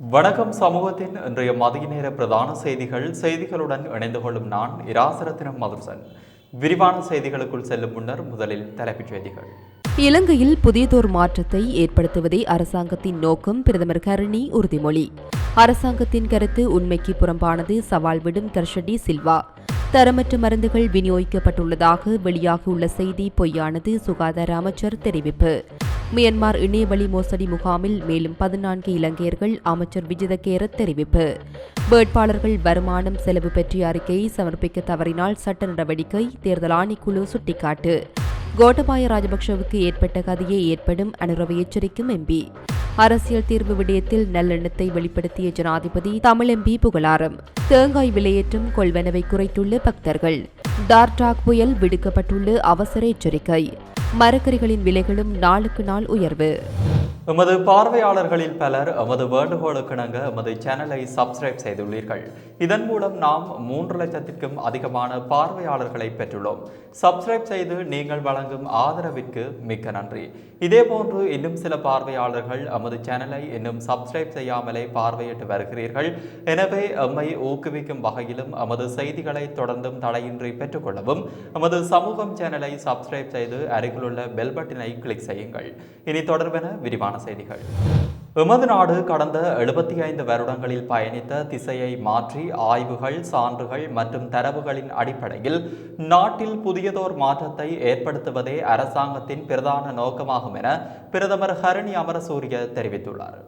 வணக்கம் சமூகத்தின் இன்றைய மதிய நேர பிரதான செய்திகள். செய்திகளுடன் இணைந்து கொள்ளும் நான் இராசரத்தினம் மதுசன் விரிவான செய்திகளுக்குள் செல்லும் முன்னர் முதலில் தலைப்புச் செய்திகள். இலங்கையில் புதியதோர் மாற்றத்தை ஏற்படுத்துவதே அரசாங்கத்தின் நோக்கம். பிரதமர் கருணி உறுதிமொழி. அரசாங்கத்தின் கருத்து உண்மைக்கு புறம்பானது சவால் விடும் கர்ஷடி சில்வா. தரமற்ற மருந்துகள் விநியோகிக்கப்பட்டுள்ளதாக வெளியாகியுள்ள செய்தி பொய்யானது சுகாதார அமைச்சர் தெரிவிப்பு. மியன்மார் இணையவழி மோசடி முகாமில் மேலும் பதினான்கு இலங்கையர்கள் அமைச்சர் விஜிதகேர தெரிவிப்பு. வேட்பாளர்கள் வருமானம் செலவு பற்றிய அறிக்கையை சமர்ப்பிக்க தவறினால் சட்ட நடவடிக்கை தேர்தல் ஆணைக்குழு சுட்டிக்காட்டு. கோட்டபாய ராஜபக்ஷவுக்கு ஏற்பட்ட கதையே ஏற்படும் அனுரவை எச்சரிக்கும் எம்பி. அரசியல் தீர்வு விடயத்தில் நல்லெண்ணத்தை வெளிப்படுத்திய ஜனாதிபதி தமிழ் எம்பி புகழாரம். தேங்காய் விலையேற்றம் கொள்வனவை குறைத்துள்ள பக்தர்கள். டார்டாக் புயல் விடுக்கப்பட்டுள்ள அவசர எச்சரிக்கை. மரக்கறிகளின் விலைகளும் நாளுக்கு நாள் உயர்வு. எமது பார்வையாளர்களில் பலர் எமது வேண்டுகோளுக்கிணங்க எமது சேனலை சப்ஸ்கிரைப் செய்துள்ளீர்கள். இதன் மூலம் நாம் மூன்று லட்சத்திற்கும் அதிகமான பார்வையாளர்களை பெற்றுள்ளோம். சப்ஸ்கிரைப் செய்து நீங்கள் வழங்கும் ஆதரவிற்கு மிக்க நன்றி. இதேபோன்று இன்னும் சில பார்வையாளர்கள் எமது சேனலை இன்னும் சப்ஸ்கிரைப் செய்யாமலே பார்வையிட்டு வருகிறீர்கள். எனவே எம்மை ஊக்குவிக்கும் வகையிலும் எமது செய்திகளை தொடர்ந்தும் தடையின்றி பெற்றுக்கொள்ளவும் எமது சமூகம் சேனலை சப்ஸ்கிரைப் செய்து அருகிலுள்ள பெல் பட்டினை கிளிக் செய்யுங்கள். இனி தொடர்பென விரிவான செய்திகள். எமது நாடு கடந்த எழுபத்தி ஐந்து வருடங்களில் பயணித்த திசையை மாற்றி ஆய்வுகள் சான்றுகள் மற்றும் தரவுகளின் அடிப்படையில் நாட்டில் புதியதோர் மாற்றத்தை ஏற்படுத்துவதே அரசாங்கத்தின் பிரதான நோக்கமாகும் என பிரதமர் ஹரணி அமரசூரிய தெரிவித்துள்ளார்.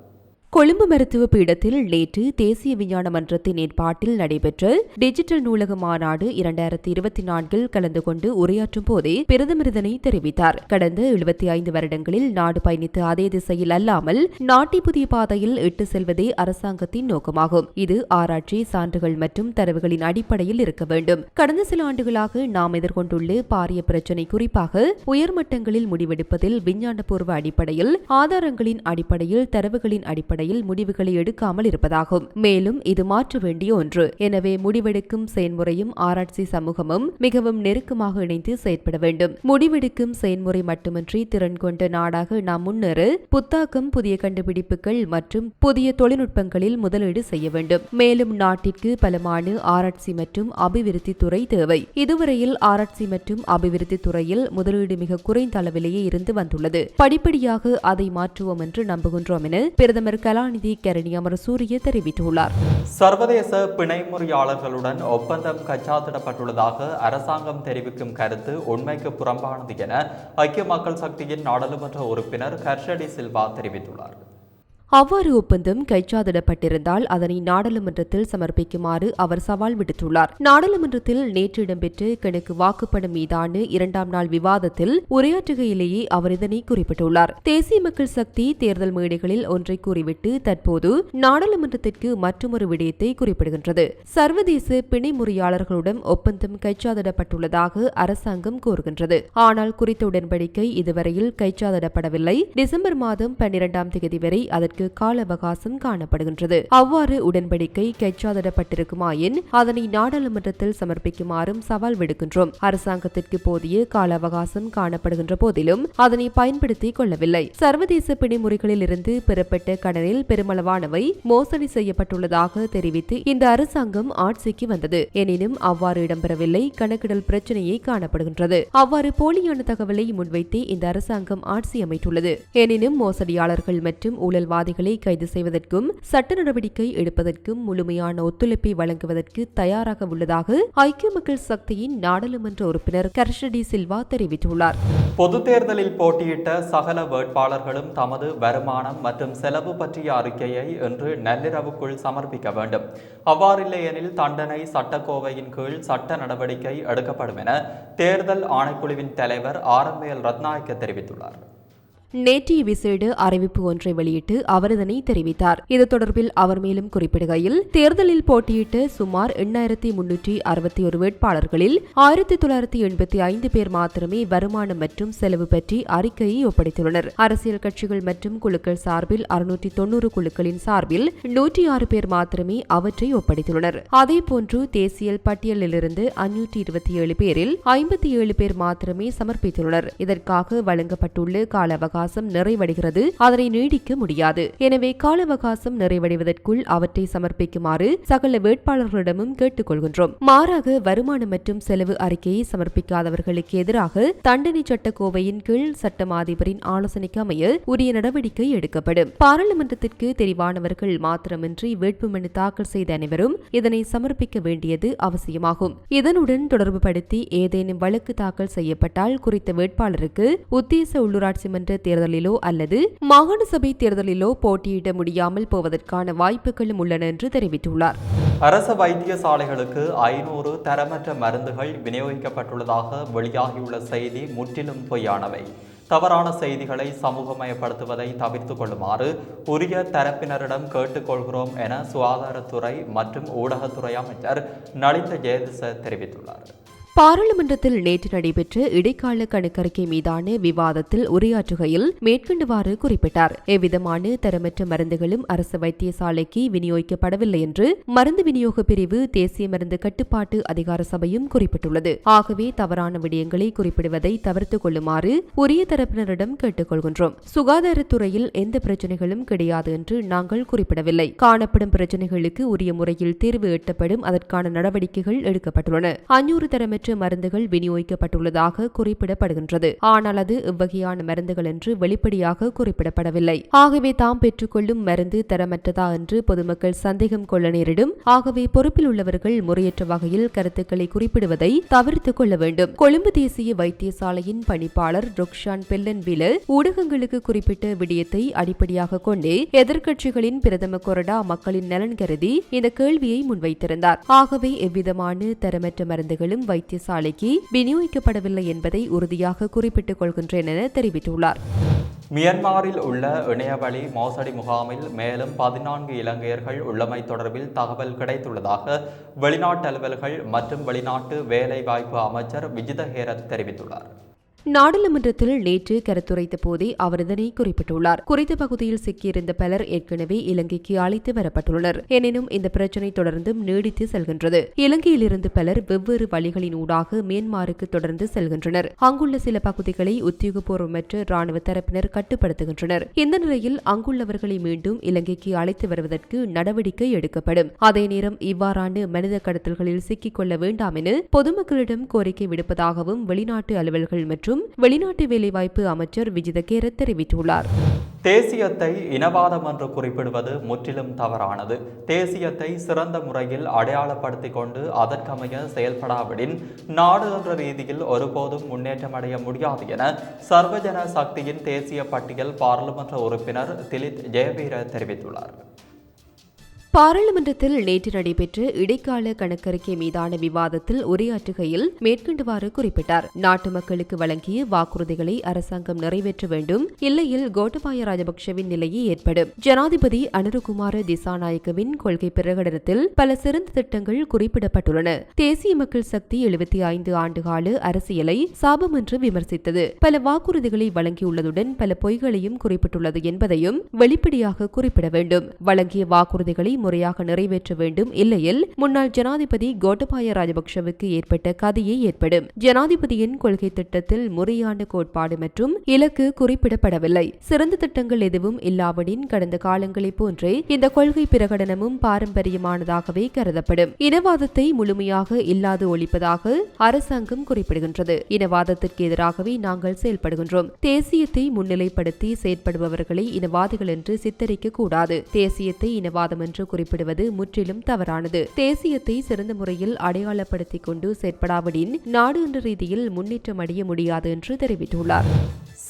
கொழும்பு மருத்துவ பீடத்தில் நேற்று தேசிய விஞ்ஞான மன்றத்தின் ஏற்பாட்டில் நடைபெற்ற டிஜிட்டல் நூலக மாநாடு இரண்டாயிரத்தி இருபத்தி நான்கில் கலந்து கொண்டு உரையாற்றும் போதே பிரதமர் இதனை தெரிவித்தார். கடந்த எழுபத்தி ஐந்து வருடங்களில் நாடு பயணித்த அதே திசையில் அல்லாமல் நாட்டை புதிய பாதையில் இட்டு செல்வதே அரசாங்கத்தின் நோக்கமாகும். இது ஆராய்ச்சி சான்றுகள் மற்றும் தரவுகளின் அடிப்படையில் இருக்க வேண்டும். கடந்த சில ஆண்டுகளாக நாம் எதிர்கொண்டுள்ள பாரிய பிரச்சினை குறிப்பாக உயர்மட்டங்களில் முடிவெடுப்பதில் விஞ்ஞானபூர்வ அடிப்படையில் ஆதாரங்களின் அடிப்படையில் தரவுகளின் அடிப்படையில் முடிவுகளை எடுக்காமல் இருப்பதாகும். மேலும் இது மாற்ற வேண்டிய ஒன்று. எனவே முடிவெடுக்கும் செயல்முறையும் ஆராய்ச்சி சமூகமும் மிகவும் நெருக்கமாக இணைந்து செயற்பட வேண்டும். முடிவெடுக்கும் செயல்முறை மட்டுமின்றி திறன் கொண்ட நாடாக நாம் முன்னேற புத்தாக்கம் புதிய கண்டுபிடிப்புகள் மற்றும் புதிய தொழில்நுட்பங்களில் முதலீடு செய்ய வேண்டும். மேலும் நாட்டிற்கு பலமான ஆராய்ச்சி மற்றும் அபிவிருத்தி துறை தேவை. இதுவரையில் ஆராய்ச்சி மற்றும் அபிவிருத்தி துறையில் முதலீடு மிக குறைந்த அளவிலேயே இருந்து வந்துள்ளது. படிப்படியாக அதை மாற்றுவோம் என்று நம்புகின்றோம் என பிரதமர் கலாநிதி கரணி அமரசூரிய தெரிவித்துள்ளார். சர்வதேச பிணைமுறையாளர்களுடன் ஒப்பந்தம் கச்சாத்திடப்பட்டுள்ளதாக அரசாங்கம் தெரிவிக்கும் கருத்து உண்மைக்கு புறம்பானது என ஐக்கிய மக்கள் சக்தியின் நாடாளுமன்ற உறுப்பினர் ஹர்ஷடி சில்வா தெரிவித்துள்ளார். அவ்வாறு ஒப்பந்தம் கைச்சாதிடப்பட்டிருந்தால் அதனை நாடாளுமன்றத்தில் சமர்ப்பிக்குமாறு அவர் சவால் விடுத்துள்ளார். நாடாளுமன்றத்தில் நேற்று இடம்பெற்ற கணக்கு வாக்குப்படம் மீதான இரண்டாம் நாள் விவாதத்தில் உரையாற்றுகையிலேயே அவர் இதனை குறிப்பிட்டுள்ளார். தேசிய மக்கள் சக்தி தேர்தல் மேடைகளில் ஒன்றை கூறிவிட்டு தற்போது நாடாளுமன்றத்திற்கு மற்றொரு விடயத்தை குறிப்பிடுகின்றது. சர்வதேச பிணை முறையாளர்களுடன் ஒப்பந்தம் கைச்சாதிடப்பட்டுள்ளதாக அரசாங்கம் கூறுகின்றது. ஆனால் குறித்த உடன்படிக்கை இதுவரையில் கைச்சாதிடப்படவில்லை டிசம்பர் மாதம் பன்னிரண்டாம் தேதி வரை அதற்கு அதற்கு கால அவகாசம் காணப்படுகின்றது. அவ்வாறு உடன்படிக்கை கைச்சாதிடப்பட்டிருக்குமாயின் அதனை நாடாளுமன்றத்தில் சமர்ப்பிக்குமாறும் சவால் விடுக்கின்றோம். அரசாங்கத்திற்கு போதிய கால அவகாசம் காணப்படுகின்ற போதிலும் அதனை பயன்படுத்திக் கொள்ளவில்லை. சர்வதேச பிணைமுறைகளில் இருந்து பெறப்பட்ட கடனில் பெருமளவானவை மோசடி செய்யப்பட்டுள்ளதாக தெரிவித்து இந்த அரசாங்கம் ஆட்சிக்கு வந்தது. எனினும் அவ்வாறு இடம்பெறவில்லை. கணக்கிடல் பிரச்சனையை காணப்படுகின்றது. அவ்வாறு போலியான தகவலை முன்வைத்து இந்த அரசாங்கம் ஆட்சி அமைத்துள்ளது. எனினும் மோசடியாளர்கள் மற்றும் ஊழல்வாதி தீவிரவாதிகளை கைது செய்வதற்கும் சட்ட நடவடிக்கை எடுப்பதற்கும் முழுமையான ஒத்துழைப்பை வழங்குவதற்கு தயாராக உள்ளதாக ஐக்கிய மக்கள் சக்தியின் நாடாளுமன்ற உறுப்பினர் கர்ஷடி சில்வா தெரிவித்துள்ளார். பொது தேர்தலில் போட்டியிட்ட சகல வேட்பாளர்களும் தமது வருமானம் மற்றும் செலவு பற்றிய அறிக்கையை இன்று நள்ளிரவுக்குள் சமர்ப்பிக்க வேண்டும். அவ்வாறில்லை எனில் தண்டனை சட்டக்கோவையின் கீழ் சட்ட நடவடிக்கை எடுக்கப்படும் என தேர்தல் ஆணைக்குழுவின் தலைவர் ஆர் எம் எல் ரத்நாயக்க தெரிவித்துள்ளார். நேற்றைய விசேட அறிவிப்பு ஒன்றை வெளியிட்டு அவர் இதனை தெரிவித்தார். இது தொடர்பில் அவர் மேலும் குறிப்பிடுகையில் தேர்தலில் போட்டியிட்ட சுமார் எண்ணாயிரத்தி முன்னூற்றி அறுபத்தி ஒரு வேட்பாளர்களில் ஆயிரத்தி தொள்ளாயிரத்தி எண்பத்தி ஐந்து பேர் மாத்திரமே வருமானம் மற்றும் செலவு பற்றி அறிக்கையை ஒப்படைத்துள்ளனர். அரசியல் கட்சிகள் மற்றும் குழுக்கள் சார்பில் அறுநூற்றி தொன்னூறு குழுக்களின் சார்பில் நூற்றி ஆறு பேர் மாத்திரமே அவற்றை ஒப்படைத்துள்ளனர். அதேபோன்று தேசிய பட்டியலிலிருந்து அஞ்சூற்றி இருபத்தி ஏழு பேரில் ஐம்பத்தி ஏழு பேர் மாத்திரமே சமர்ப்பித்துள்ளனர். இதற்காக வழங்கப்பட்டுள்ள கால அவகாசம் அவகாசம் நிறைவடைகிறது அதனை நீடிக்க முடியாது. எனவே கால அவகாசம் நிறைவடைவதற்குள் அவற்றை சமர்ப்பிக்குமாறு சகல வேட்பாளர்களிடமும் கேட்டுக்கொள்கின்றோம். மாறாக வருமானம் மற்றும் செலவு அறிக்கையை சமர்ப்பிக்காதவர்களுக்கு எதிராக தண்டனை சட்ட கோவையின் கீழ் சட்டம் அதிபரின் ஆலோசனைக்கு அமைய உரிய நடவடிக்கை எடுக்கப்படும். பாராளுமன்றத்திற்கு தெரிவானவர்கள் மாத்திரமின்றி வேட்புமனு தாக்கல் செய்த அனைவரும் இதனை சமர்ப்பிக்க வேண்டியது அவசியமாகும். இதனுடன் தொடர்புபடுத்தி ஏதேனும் வழக்கு தாக்கல் செய்யப்பட்டால் குறித்த வேட்பாளருக்கு உத்தேச உள்ளூராட்சி மன்ற தேர்தலிலோ அல்லது மாகாண சபை தேர்தலிலோ போட்டியிட முடியாமல் போவதற்கான வாய்ப்புகளும் உள்ளன என்று தெரிவித்துள்ளார். அரச வைத்தியசாலைகளுக்கு ஐநூறு தரமற்ற மருந்துகள் விநியோகிக்கப்பட்டுள்ளதாக வெளியாகியுள்ள செய்தி முற்றிலும் பொய்யானவை. தவறான செய்திகளை சமூகமயப்படுத்துவதை தவிர்த்து கொள்ளுமாறு உரிய தரப்பினரிடம் கேட்டுக்கொள்கிறோம் என சுகாதாரத்துறை மற்றும் ஊடகத்துறை அமைச்சர் நலிந்த ஜெயதிச தெரிவித்துள்ளார். பாராளுமன்றத்தில் நேற்று நடைபெற்ற இடைக்கால கணக்கறிக்கை மீதான விவாதத்தில் உரையாற்றுகையில் மேற்கண்டவாறு குறிப்பிட்டார். எவ்விதமான தரமற்ற மருந்துகளும் அரசு வைத்தியசாலைக்கு விநியோகிக்கப்படவில்லை என்று மருந்து விநியோக பிரிவு தேசிய மருந்து கட்டுப்பாட்டு அதிகார சபையும் குறிப்பிட்டுள்ளது. ஆகவே தவறான விடயங்களை குறிப்பிடுவதை தவிர்த்துக் கொள்ளுமாறு உரிய தரப்பினரிடம் கேட்டுக்கொள்கின்றோம். சுகாதாரத்துறையில் எந்த பிரச்சனைகளும் கிடையாது என்று நாங்கள் குறிப்பிடவில்லை. காணப்படும் பிரச்சனைகளுக்கு உரிய முறையில் தீர்வு எட்டப்படும் அதற்கான நடவடிக்கைகள் எடுக்கப்பட்டுள்ளன. அஞ்சூறு தரமற்ற மருந்துகள் விநியோகிக்கப்பட்டுள்ளதாக குறிப்பிடப்படுகின்றது. ஆனால் அது இவ்வகையான மருந்துகள் என்று வெளிப்படையாக குறிப்பிடப்படவில்லை. ஆகவே தாம் பெற்றுக்கொள்ளும் மருந்து தரமற்றதா என்று பொதுமக்கள் சந்தேகம் கொள்ள நேரிடும். ஆகவே பொறுப்பில் உள்ளவர்கள் முறையற்ற வகையில் கருத்துக்களை குறிப்பிடுவதை தவிர்த்துக் கொள்ள வேண்டும். கொழும்பு தேசிய வைத்தியசாலையின் பணிப்பாளர் ரொக்ஷான் பெல்லன்வில ஊடகங்களுக்கு குறிப்பிட்ட விடயத்தை அடிப்படையாக கொண்டே எதிர்க்கட்சிகளின் பிரதம கொறடா மக்களின் நலன் கருதி இந்த கேள்வியை முன்வைத்திருந்தார். ஆகவே எவ்விதமான தரமற்ற மருந்துகளும் வைத்தியசாலைக்கு விநியோகிக்கப்படவில்லை என்பதை உறுதியாக குறிப்பிட்டுக் கொள்கின்றேன் என தெரிவித்துள்ளார். மியன்மாரில் உள்ள இணையவழி மோசடி முகாமில் மேலும் பதினான்கு இலங்கையர்கள் உள்ளமை தொடர்பில் தகவல் கிடைத்துள்ளதாக வெளிநாட்டு அலுவல்கள் மற்றும் வெளிநாட்டு வேலைவாய்ப்பு அமைச்சர் விஜித ஹேரத் தெரிவித்துள்ளார். நாடாளுமன்றத்தில் நேற்று கருத்துரைத்த போதே அவர் இதனை குறிப்பிட்டுள்ளார். குறித்த பகுதியில் சிக்கியிருந்த பலர் ஏற்கனவே இலங்கைக்கு அழைத்து வரப்பட்டுள்ளனர். எனினும் இந்த பிரச்சினை தொடர்ந்தும் நீடித்து செல்கின்றது. இலங்கையிலிருந்து பலர் வெவ்வேறு வழிகளின் ஊடாக மியான்மாருக்கு தொடர்ந்து செல்கின்றனர். அங்குள்ள சில பகுதிகளை உத்தியோகபூர்வமற்ற ராணுவ தரப்பினர் கட்டுப்படுத்துகின்றனர். இந்த நிலையில் அங்குள்ளவர்களை மீண்டும் இலங்கைக்கு அழைத்து வருவதற்கு நடவடிக்கை எடுக்கப்படும். அதே நேரம் இவ்வாறான மனித கடத்தல்களில் சிக்கிக்கொள்ள வேண்டாம் என பொதுமக்களிடம் கோரிக்கை விடுப்பதாகவும் வெளிநாட்டு அலுவல்கள் மற்றும் வெளிநாட்டு வேலைவாய்ப்பு அமைச்சர் விஜித கேரத் தெரிவித்துள்ளார். தேசியத்தை இனவாதம் என்று குறிப்பிடுவது முற்றிலும் தவறானது. தேசியத்தை சிறந்த முறையில் அடையாளப்படுத்தி கொண்டு அதற்கமைய செயல்படாவிடின் நாடு என்ற ரீதியில் ஒருபோதும் முன்னேற்றம் அடைய முடியாது என சர்வஜன சக்தியின் தேசிய பட்டியல் பாராளுமன்ற உறுப்பினர் திலித் ஜெயவீர தெரிவித்துள்ளார். பாராளுமன்றத்தில் நேற்று நடைபெற்ற இடைக்கால கணக்கறிக்கை மீதான விவாதத்தில் உரையாற்றுகையில் மேற்கண்டவாறு குறிப்பிட்டார். நாட்டு மக்களுக்கு வழங்கிய வாக்குறுதிகளை அரசாங்கம் நிறைவேற்ற வேண்டும். இல்லையில் கோட்டபாய ராஜபக்சவின் நிலையே ஏற்படும். ஜனாதிபதி அனுருகுமார திசாநாயக்கவின் கொள்கை பிரகடனத்தில் பல சிறந்த திட்டங்கள் குறிப்பிடப்பட்டுள்ளன. தேசிய மக்கள் சக்தி எழுபத்தி ஐந்து ஆண்டுகால அரசியலை சாபம் என்று விமர்சித்தது. பல வாக்குறுதிகளை வழங்கியுள்ளதுடன் பல பொய்களையும் குறிப்பிட்டுள்ளது என்பதையும் வெளிப்படையாக குறிப்பிட வேண்டும். வழங்கிய வாக்குறுதிகளை முறையாக நிறைவேற்ற வேண்டும். இல்லையில் முன்னாள் ஜனாதிபதி கோட்டபாய ராஜபக்ஷவுக்கு ஏற்பட்ட கதையே ஏற்படும். ஜனாதிபதியின் கொள்கை திட்டத்தில் முறையான கோட்பாடு மற்றும் இலக்கு குறிப்பிடப்படவில்லை. சிறந்த திட்டங்கள் எதுவும் இல்லாவிடின் கடந்த காலங்களைப் போன்றே இந்த கொள்கை பிரகடனமும் பாரம்பரியமானதாகவே கருதப்படும். இனவாதத்தை முழுமையாக இல்லாது ஒழிப்பதாக அரசாங்கம் குறிப்பிடுகின்றது. இனவாதத்திற்கு எதிராகவே நாங்கள் செயல்படுகின்றோம். தேசியத்தை முன்னிலைப்படுத்தி செயற்படுபவர்களை இனவாதிகள் என்று சித்தரிக்க கூடாது தேசியத்தை இனவாதம் என்று குறிப்பிடுவது முற்றிலும் தவறானது. தேசியத்தை சிறந்த முறையில் அடையாளப்படுத்திக் கொண்டு செயற்படாவிடின் நாடு என்ற ரீதியில் முன்னேற்றம் அடைய முடியாது என்று தெரிவித்துள்ளார்.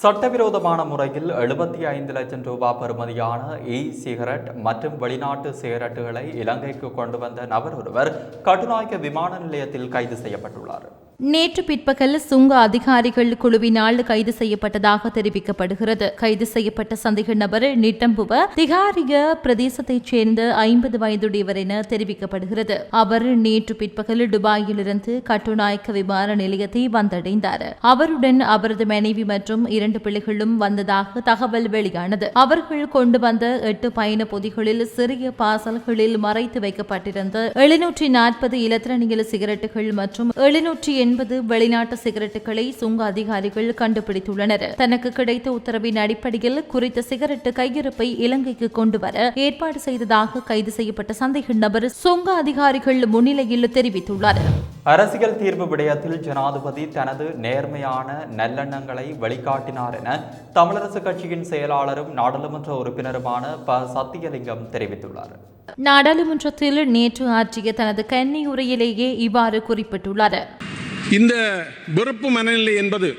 சட்டவிரோதமான முறையில் எழுபத்தி ஐந்து லட்சம் ரூபாய் பெறுமதியான இ சிகரெட் மற்றும் வெளிநாட்டு சிகரெட்டுகளை இலங்கைக்கு கொண்டு வந்த நபர் ஒருவர் கட்டுநாயக்க விமான நிலையத்தில் கைது செய்யப்பட்டுள்ளார். நேற்று பிற்பகல் சுங்க அதிகாரிகள் குழுவினால் கைது செய்யப்பட்டதாக தெரிவிக்கப்படுகிறது. கைது செய்யப்பட்ட சந்தேக நபர் நிட்டம்புவ திகாரிய பிரதேசத்தைச் சேர்ந்த ஐம்பது வயதுடையவர் என தெரிவிக்கப்படுகிறது. அவர் நேற்று பிற்பகல் துபாயிலிருந்து கட்டுநாயக்க விமான நிலையத்தை வந்தடைந்தார். அவருடன் அவரது மனைவி மற்றும் இரண்டு பிள்ளைகளும் வந்ததாக தகவல் வெளியானது. அவர்கள் கொண்டு வந்த எட்டு பயண பொதிகளில் சிறிய பாசல்களில் மறைத்து வைக்கப்பட்டிருந்த எழுநூற்றி நாற்பது இலத்திரனியல் சிகரெட்டுகள் மற்றும் எழுநூற்றி எண்பது வெளிநாட்டு சிகரெட்டுகளை சுங்க அதிகாரிகள் கண்டுபிடித்துள்ளனர். தனக்கு கிடைத்த உத்தரவின் அடிப்படையில் குறித்த சிகரெட்டு கையிருப்பை இலங்கைக்கு கொண்டு வர ஏற்பாடு செய்ததாக கைது செய்யப்பட்ட சந்தேக நபர் சுங்க அதிகாரிகள் முன்னிலையில் தெரிவித்துள்ளார். அரசியல் தீர்வு விடயத்தில் ஜனாதிபதி தனது நேர்மையான நல்லெண்ணங்களை வெளிக்காட்டினார் என தமிழரசு கட்சியின் செயலாளரும் நாடாளுமன்ற உறுப்பினருமான ப. சத்தியலிங்கம் தெரிவித்துள்ளார். நாடாளுமன்றத்தில் நேற்று ஆற்றிய தனது கன்னி உரையிலேயே இவ்வாறு குறிப்பிட்டுள்ளார். இந்த வெறுப்பு மனநிலை என்பது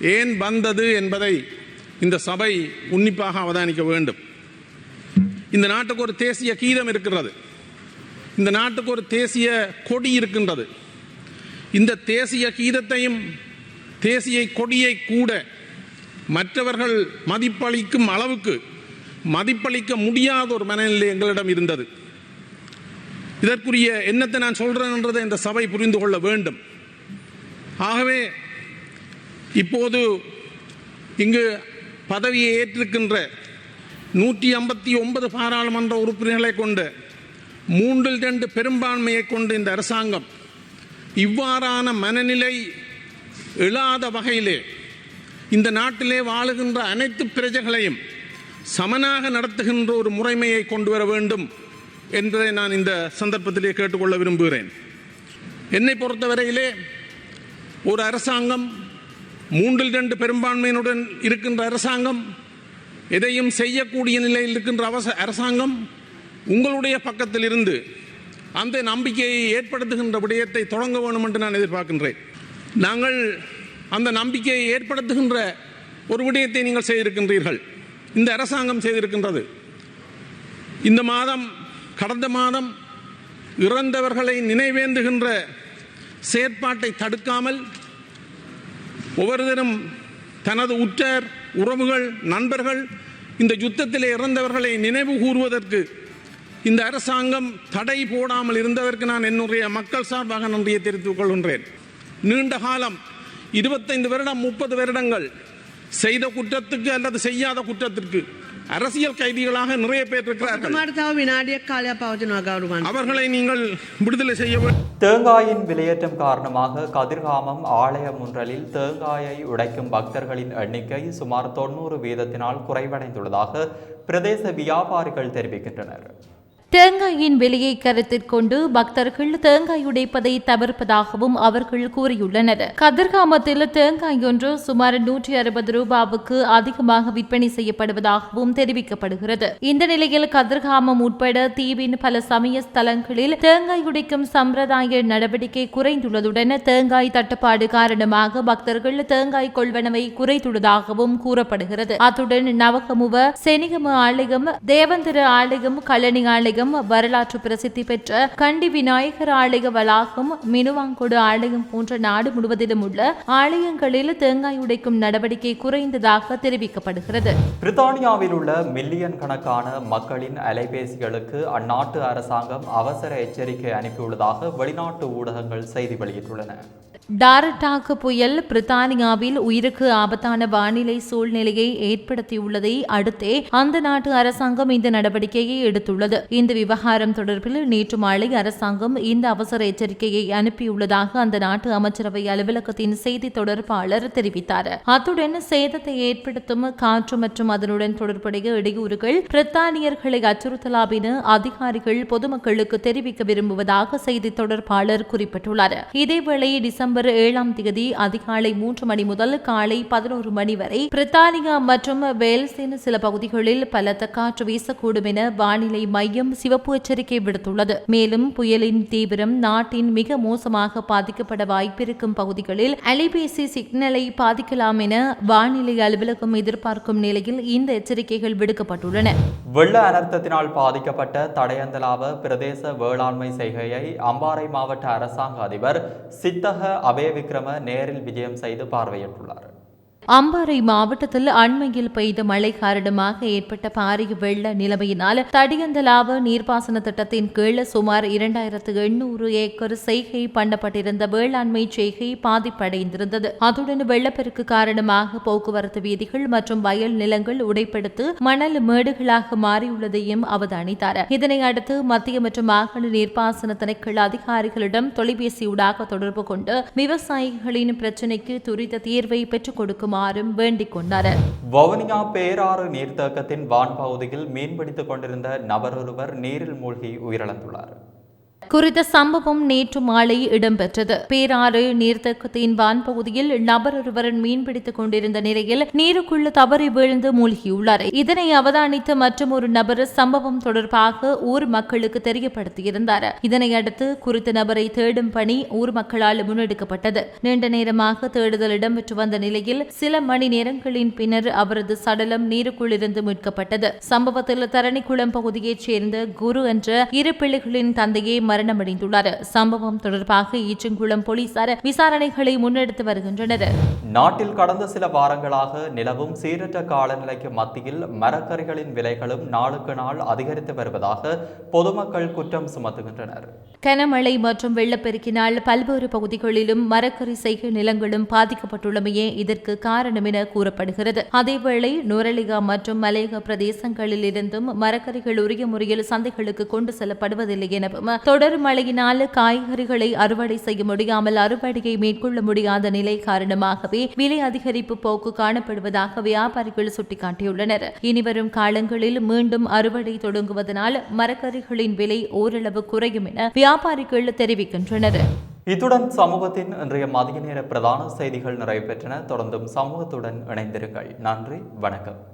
ஏன் வந்தது என்பதை இந்த சபை உன்னிப்பாக அவதானிக்க வேண்டும். இந்த நாட்டுக்கு ஒரு தேசிய கீதம் இருக்கிறது. இந்த நாட்டுக்கு ஒரு தேசிய கொடி இருக்கின்றது. இந்த தேசிய கீதத்தையும் தேசிய கொடியை கூட மற்றவர்கள் மதிப்பளிக்கும் அளவுக்கு மதிப்பளிக்க முடியாத ஒரு மனநிலை எங்களிடம் இருந்தது. இதற்குரிய எண்ணத்தை நான் சொல்றேன்றதை இந்த சபை புரிந்து கொள்ள வேண்டும். ஆகவே இப்போது இங்கு பதவியை ஏற்றிருக்கின்ற நூற்றி ஐம்பத்தி ஒன்பது பாராளுமன்ற உறுப்பினர்களை கொண்டு மூன்றில் ரெண்டு பெரும்பான்மையை கொண்டு இந்த அரசாங்கம் இவ்வாறான மனநிலை எழாத வகையிலே இந்த நாட்டிலே வாழுகின்ற அனைத்து பிரஜைகளையும் சமனாக நடத்துகின்ற ஒரு முறைமையை கொண்டு வர வேண்டும் என்பதை நான் இந்த சந்தர்ப்பத்திலே கேட்டுக்கொள்ள விரும்புகிறேன். என்னை பொறுத்தவரையிலே ஒரு அரசாங்கம் மூன்றில் ரெண்டு பெரும்பான்மையினுடன் இருக்கின்ற அரசாங்கம் எதையும் செய்யக்கூடிய நிலையில் இருக்கின்ற அவச அரசாங்கம் உங்களுடைய பக்கத்தில் இருந்து அந்த நம்பிக்கையை ஏற்படுத்துகின்ற விடயத்தை தொடங்க வேண்டும் என்று நான் எதிர்பார்க்கின்றேன். நாங்கள் அந்த நம்பிக்கையை ஏற்படுத்துகின்ற ஒரு விடயத்தை நீங்கள் செய்திருக்கின்றீர்கள். இந்த அரசாங்கம் செய்திருக்கின்றது. இந்த மாதம் கடந்த மாதம் இறந்தவர்களை நினைவேந்துகின்ற செயற்பாட்டை தடுக்காமல் ஒவ்வொருத்தரும் தனது உற்றார் உறவுகள் நண்பர்கள் இந்த யுத்தத்திலே இறந்தவர்களை நினைவு கூறுவதற்கு இந்த அரசாங்கம் தடை போடாமல் இருந்ததற்கு நான் என்னுடைய மக்கள் சார்பாக நன்றியை தெரிவித்துக் கொள்கின்றேன். நீண்ட காலம் இருபத்தைந்து வருடம் முப்பது வருடங்கள் செய்த குற்றத்துக்கு அல்லது செய்யாத குற்றத்திற்கு அரசியல் கைதிகளாக நிறைய பேர் இருக்கிறார்கள் வினாடிய காலியா பாவத்தின் அவர்களை நீங்கள் விடுதலை செய்ய தேங்காயின் விலையேற்றம் காரணமாக கதிர்காமம் ஆலயம் ஒன்றலில் தேங்காயை உடைக்கும் பக்தர்களின் எண்ணிக்கை சுமார் தொண்ணூறு வீதத்தினால் குறைவடைந்துள்ளதாக பிரதேச வியாபாரிகள் தெரிவிக்கின்றனர். தேங்காயின் விலையை கருத்தில் கொண்டு பக்தர்கள் தேங்காய் உடைப்பதை தவிர்ப்பதாகவும் அவர்கள் கூறியுள்ளனர். கதிர்காமத்தில் தேங்காய் ஒன்று சுமார் நூற்றி அறுபது ரூபாவுக்கு அதிகமாக விற்பனை செய்யப்படுவதாகவும் தெரிவிக்கப்படுகிறது. இந்த நிலையில் கதிர்காமம் உட்பட தீவின் பல சமய ஸ்தலங்களில் தேங்காய் உடைக்கும் சம்பிரதாய நடவடிக்கை குறைந்துள்ளதுடன் தேங்காய் தட்டுப்பாடு காரணமாக பக்தர்கள் தேங்காய் கொள்வனவை குறைத்துள்ளதாகவும் கூறப்படுகிறது. அத்துடன் நவகமுவ செனிகம ஆலயம் தேவந்திர ஆலயம் கழனி ஆலயம் வரலாற்று பிரசித்தி பெற்ற கண்டி விநாயகர் ஆலய வளாகம் மினுவாங்கொடு ஆலயம் போன்ற நாடு முழுவதிலும் உள்ள ஆலயங்களில் தேங்காய் உடைக்கும் நடவடிக்கை குறைந்ததாக தெரிவிக்கப்படுகிறது. பிரித்தானியாவில் உள்ள மில்லியன் கணக்கான மக்களின் அலைபேசிகளுக்கு அந்நாட்டு அரசாங்கம் அவசர எச்சரிக்கை அனுப்பியுள்ளதாக வெளிநாட்டு ஊடகங்கள் செய்தி வெளியிட்டுள்ளன. டாரட்டாக்கு புயல் பிரித்தானியாவில் உயிருக்கு ஆபத்தான வானிலை சூழ்நிலையை ஏற்படுத்தியுள்ளதை அடுத்தே அந்த நாட்டு அரசாங்கம் இந்த நடவடிக்கையை எடுத்துள்ளது. இந்த விவகாரம் தொடர்பில் நேற்று மாலை அரசாங்கம் இந்த அவசர எச்சரிக்கையை அனுப்பியுள்ளதாக அந்த நாட்டு அமைச்சரவை அலுவலகத்தின் செய்தி தொடர்பாளர் தெரிவித்தார். அத்துடன் சேதத்தை ஏற்படுத்தும் காற்று மற்றும் அதனுடன் தொடர்புடைய இடையூறுகள் பிரித்தானியர்களை அச்சுறுத்தலாம் என அதிகாரிகள் பொதுமக்களுக்கு தெரிவிக்க விரும்புவதாக செய்தி தொடர்பாளர் குறிப்பிட்டுள்ளார். இதேவேளை டிசம்பர் ஏழாம் தேதி அதிகாலை மூன்று மணி முதல் காலை பதினோரு மணி வரை பிரித்தானியா மற்றும் வேல்ஸின் சில பகுதிகளில் பலத்த காற்று வீசக்கூடும் என வானிலை மையம் சிவப்பு எச்சரிக்கை விடுத்துள்ளது. மேலும் புயலின் தீவிரம் நாட்டின் மிக மோசமாக பாதிக்கப்பட வாய்ப்பிருக்கும் பகுதிகளில் அலைபேசி சிக்னலை பாதிக்கலாம் என வானிலை அலுவலகம் எதிர்பார்க்கும் நிலையில் இந்த எச்சரிக்கைகள் விடுக்கப்பட்டுள்ளன. வெள்ள அனர்த்தத்தினால் பாதிக்கப்பட்ட தடயந்தலாவ பிரதேச வேளாண்மை செய்கையை அம்பாறை மாவட்ட அரசாங்க அதிபர் சித்தக அபய விக்ரம நேரில் விஜயம் செய்து பார்வையிட்டுள்ளார். அம்பாறை மாவட்டத்தில் அண்மையில் பெய்த மழை காரணமாக ஏற்பட்ட பாரிய வெள்ள நிலைமையினால் தடியந்தலாவ நீர்ப்பாசன திட்டத்தின் கீழ் சுமார் இரண்டாயிரத்து எண்ணூறு ஏக்கர் செய்கை பண்ணப்பட்டிருந்த வேளாண்மை செய்கை பாதிப்படைந்திருந்தது. அத்துடன் வெள்ளப்பெருக்கு காரணமாக போக்குவரத்து வீதிகள் மற்றும் வயல் நிலங்கள் உடைப்படுத்து மணல் மேடுகளாக மாறியுள்ளதையும் அவதானித்தார். இதனை அடுத்து மத்திய மற்றும் மாகாண நீர்ப்பாசன திணைக்கள அதிகாரிகளிடம் தொலைபேசியூடாக தொடர்பு கொண்டு விவசாயிகளின் பிரச்சினைக்கு துரித தீர்வை பெற்றுக் கொடுக்குமாறும் வேண்டிக் கொண்டார் வவுனியா பேராறு நீர்த்தேக்கத்தின் வான்பகுதியில் மீன்பிடித்துக் கொண்டிருந்த நபரொருவர் நீரில் மூழ்கி உயிரிழந்துள்ளார். குறித்த சம்பவம் நேற்று மாலை இடம்பெற்றது. பேராறு நீர்த்தக்கத்தின் வான்பகுதியில் நபர் ஒருவர் மீன்பிடித்துக் கொண்டிருந்த நிலையில் நீருக்குள்ள தவறி வீழ்ந்து மூழ்கியுள்ளார். இதனை அவதானித்த மற்றும் ஒரு நபர் சம்பவம் தொடர்பாக ஊர் மக்களுக்கு தெரியப்படுத்தியிருந்தார். இதனையடுத்து குறித்த நபரை தேடும் பணி ஊர் மக்களால் முன்னெடுக்கப்பட்டது. நீண்ட நேரமாக தேடுதல் இடம்பெற்று வந்த நிலையில் சில மணி நேரங்களின் பின்னர் அவரது சடலம் நீருக்குள்ளிருந்து மீட்கப்பட்டது. சம்பவத்தில் தரணிக்குளம் பகுதியைச் சேர்ந்த குரு என்ற இரு பிள்ளைகளின் தந்தையை மரணமடைந்துள்ளார் சம்பவம் தொடர்பாக ஈச்சங்குளம் போலீசார் விசாரணைகளை முன்னெடுத்து வருகின்றனர். நாட்டில் கடந்த சில வாரங்களாக நிலவும் சீரற்ற காலநிலைக்கு மத்தியில் மரக்கறிகளின் விலைகளும் நாளுக்கு நாள் அதிகரித்து வருவதாக பொதுமக்கள் குற்றம் சுமத்துகின்றனர். கனமழை மற்றும் வெள்ளப்பெருக்கினால் பல்வேறு பகுதிகளிலும் மரக்கறி செய்கை நிலங்களும் பாதிக்கப்பட்டுள்ளமையே இதற்கு காரணம் என கூறப்படுகிறது. அதேவேளை நுரலிகா மற்றும் மலையக பிரதேசங்களில் இருந்தும் மரக்கறிகள் உரிய முறையில் சந்தைகளுக்கு கொண்டு செல்லப்படுவதில்லை எனவும் தொடர் மழையினால் காய்கறிகளை அறுவடை செய்ய முடியாமல் அறுவடையை மேற்கொள்ள முடியாத நிலை காரணமாகவே விலை அதிகரிப்பு போக்கு காணப்படுவதாக வியாபாரிகள் சுட்டிக்காட்டியுள்ளனர். இனிவரும் காலங்களில் மீண்டும் அறுவடை தொடங்குவதனால் மரக்கறிகளின் விலை ஓரளவு குறையும் என வியாபாரிகள் தெரிவிக்கின்றனர். இத்துடன் சமூகத்தின் இன்றைய மதிய நேர பிரதான செய்திகள் நிறைவு பெற்றன. தொடர்ந்தும் சமூகத்துடன் இணைந்திருங்கள். நன்றி வணக்கம்.